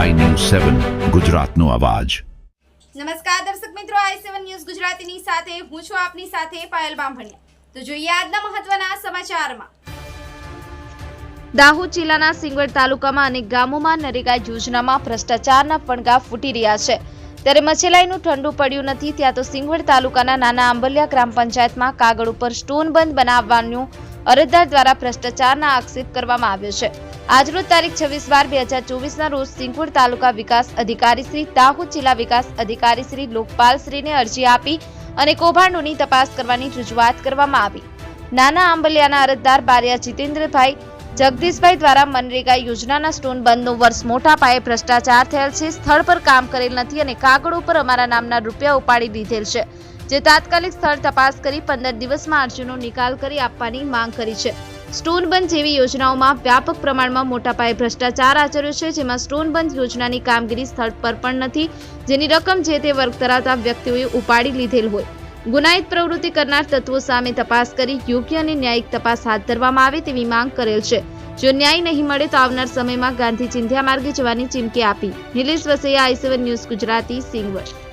સેવન ગુજરાતનો અવાજ. નમસ્કાર દર્શક મિત્રો આઈ સેવન ન્યૂઝ ગુજરાતીની સાથે હું છું આપની સાથે પાયલ બામભણિયા. તો જોઈએ આજના મહત્વના સમાચારમાં. દાહોદ જિલ્લાના સિંગવડ તાલુકામાં અનેક ગામોમાં નરેગા યોજનામાં ભ્રષ્ટાચારના ફણગા ફૂટી રહ્યા છે. ત્યારે મચેલાઈનું ઠંડુ પડ્યું નથી ત્યાં તો સિંગવડ તાલુકાના નાના આંબલિયા ગ્રામ પંચાયતમાં કાગળ ઉપર સ્ટોન બંધ બનાવવાનું અરજદાર દ્વારા ભ્રષ્ટાચારના આક્ષેપ કરવામાં આવ્યો છે. આજરોજ તારીખ છવ્વીસ બાર બે હજાર ચોવીસના રોજ સિંગવડ તાલુકા વિકાસ અધિકારી શ્રી દાહોદ જિલ્લા વિકાસ અધિકારી શ્રી લોકપાલ શ્રીને અરજી આપી અને કૌભાંડોની તપાસ કરવાની રજૂઆત કરવામાં આવી. નાના આંબલિયાના અરજદાર બારિયા જીતેન્દ્રભાઈ જગદીશભાઈ દ્વારા મનરેગા યોજનાના સ્ટોન બંધનો વર્ષ મોટા પાયે ભ્રષ્ટાચાર થયેલ છે. સ્થળ પર કામ કરેલ નથી અને કાગળ ઉપર અમારા નામના રૂપિયા ઉપાડી દીધેલ છે. જે તાત્કાલિક સ્થળ તપાસ કરી પંદર દિવસમાં અરજીનો નિકાલ કરી આપવાની માંગ કરી છે. સ્ટોન બંધ જેવી યોજનાઓમાં વ્યાપક પ્રમાણમાં મોટા પાયે ભ્રષ્ટાચાર આચર્યો છે, જેમાં સ્ટોન બંધ યોજનાની કામગીરી સ્થળ પર પણ નથી, જેની રકમ જે તે વર્ગ ધરાવતા વ્યક્તિઓએ ઉપાડી લીધેલ હોય. ગુનાહિત પ્રવૃત્તિ કરનાર તત્વો સામે તપાસ કરી યોગ્ય અને ન્યાયિક તપાસ હાથ ધરવામાં આવે તેવી માંગ કરેલ છે. જો ન્યાય નહીં મળે તો આવનાર સમયમાં ગાંધી ચિંધ્યા માર્ગે જવાની ચીમકી આપી. Nilesh Vasaiya, I news Gujarati, Singvad.